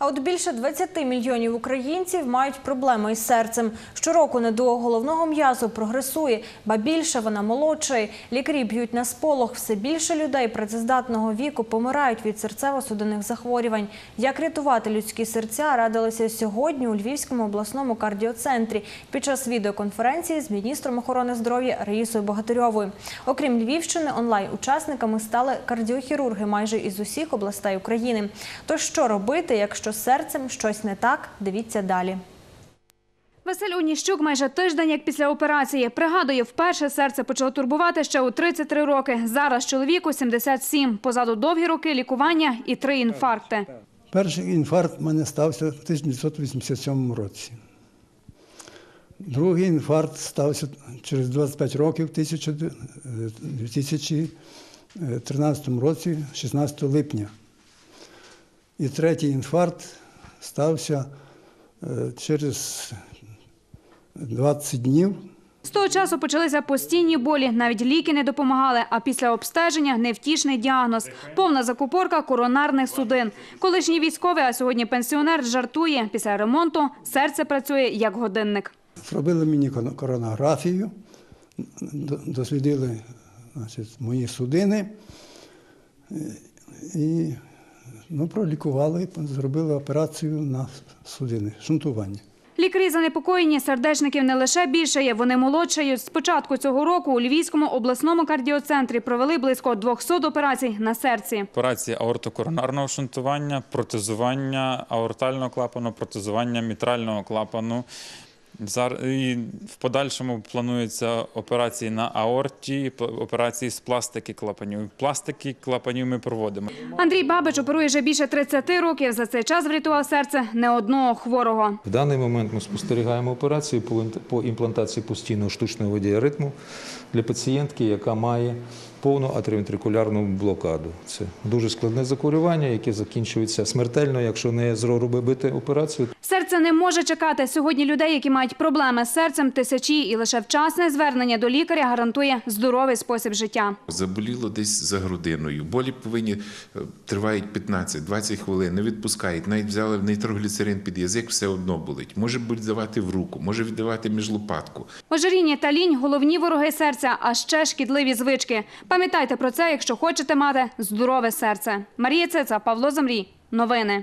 А от більше 20 мільйонів українців мають проблеми із серцем. Щороку недуга головного м'язу прогресує, ба більше вона молодшає. Лікарі б'ють на сполох. Все більше людей працездатного віку помирають від серцево-судинних захворювань. Як рятувати людські серця, радилися сьогодні у Львівському обласному кардіоцентрі під час відеоконференції з міністром охорони здоров'я Раїсою Богатирьовою. Окрім Львівщини, онлайн-учасниками стали кардіохірурги майже із усіх областей України. Тож що робити, якщо з серцем щось не так? Дивіться далі. Василь Оніщук майже тиждень як після операції. Пригадує, вперше серце почало турбувати ще у 33 роки. Зараз чоловіку 77. Позаду довгі роки лікування і три інфаркти. Перший інфаркт в мене стався в 1987 році. Другий інфаркт стався через 25 років, в 2013 році, 16 липня. І третій інфаркт стався е, через 20 днів З того часу почалися постійні болі. Навіть ліки не допомагали. А після обстеження невтішний діагноз – повна закупорка коронарних судин. Колишній військовий, а сьогодні пенсіонер, жартує. Після ремонту серце працює як годинник. Зробили мені коронографію, дослідили значить, мої судини е, і ну, пролікували, зробили операцію на судини, шунтування. Лікарі занепокоєні, сердечників не лише більшає, вони молодшають. З початку цього року у Львівському обласному кардіоцентрі провели близько 200 операцій на серці. Операції аортокоронарного шунтування, протезування аортального клапану, протезування мітрального клапану. Зар- І в подальшому плануються операції на аорті, операції з пластики клапанів. Пластики клапанів ми проводимо. Андрій Бабич оперує вже більше 30 років. За цей час врятував серце не одного хворого. В даний момент ми спостерігаємо операцію по імплантації постійного штучного водіаритму для пацієнтки, яка має повну атріоvenтрикулярну блокаду. Це дуже складне захворювання, яке закінчується смертельно, якщо не зробити операцію. Серце не може чекати. Сьогодні людей, які мають проблеми з серцем, тисячі, і лише вчасне звернення до лікаря гарантує здоровий спосіб життя. Заболіло десь за грудиною. Болі повинні е, тривають 15-20 хвилин, не відпускають. Навіть взяли нитрогліцерин під язик, все одно болить. Може давати в руку, може віддавати між лопатку. Ожиріння та лінь – головні вороги серця, а ще шкідливі звички. Пам'ятайте про це, якщо хочете мати здорове серце. Марія Цеца, Павло Замрій. Новини.